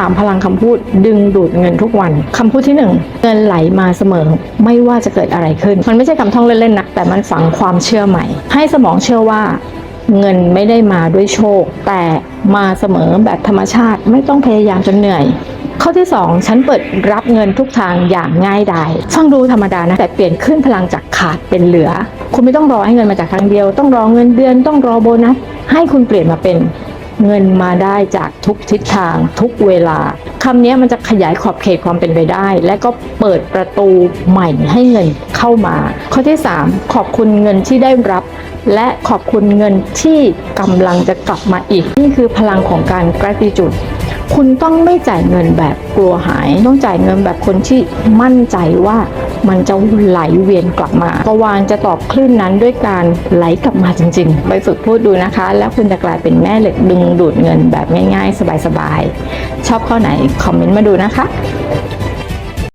3 พลังคำพูดดึงดูดเงินทุกวันคำพูดที่ 1 เงินไหลมาเสมอ ไม่ว่าจะเกิดอะไรขึ้น มันไม่ใช่คำท่องเล่นๆนะแต่มันฝังความเชื่อใหม่ ให้สมองเชื่อว่าเงินไม่ได้มาด้วยโชค แต่มาเสมอแบบธรรมชาติไม่ต้องพยายามจนเหนื่อย ข้อที่ 2 ฉันเปิดรับเงินทุกทางอย่างง่ายดายฟังดูธรรมดานะ แต่เปลี่ยนขึ้นพลังจากขาดเป็นเหลือ คุณไม่ต้องรอให้เงินมาจากทางเดียว ต้องรอเงินเดือนต้องรอโบนัส ให้คุณเปลี่ยนมาเป็น เงินมาได้จากทุกทิศทางทุกเวลาคำนี้มันจะขยายขอบเขตความเป็นไปได้ และก็เปิดประตูใหม่ให้เงินเข้ามา ข้อที่ 3 ขอบคุณเงินที่ได้รับ และขอบคุณเงินที่กำลังจะกลับมาอีก นี่คือพลังของการ gratitude คุณต้องไม่จ่ายเงินแบบกลัวหาย ต้องจ่ายเงินแบบคนที่มั่นใจว่า มันจะไหลเวียนกลับมาประวานจะตอบคลื่นนั้นด้วยการไหลกลับมาจริง ๆ ไปฝึกพูดดูนะคะ แล้วคุณจะกลายเป็นแม่เหล็กดึงดูดเงินแบบง่ายๆ สบายๆ ชอบข้อไหน คอมเมนต์มาดูนะคะ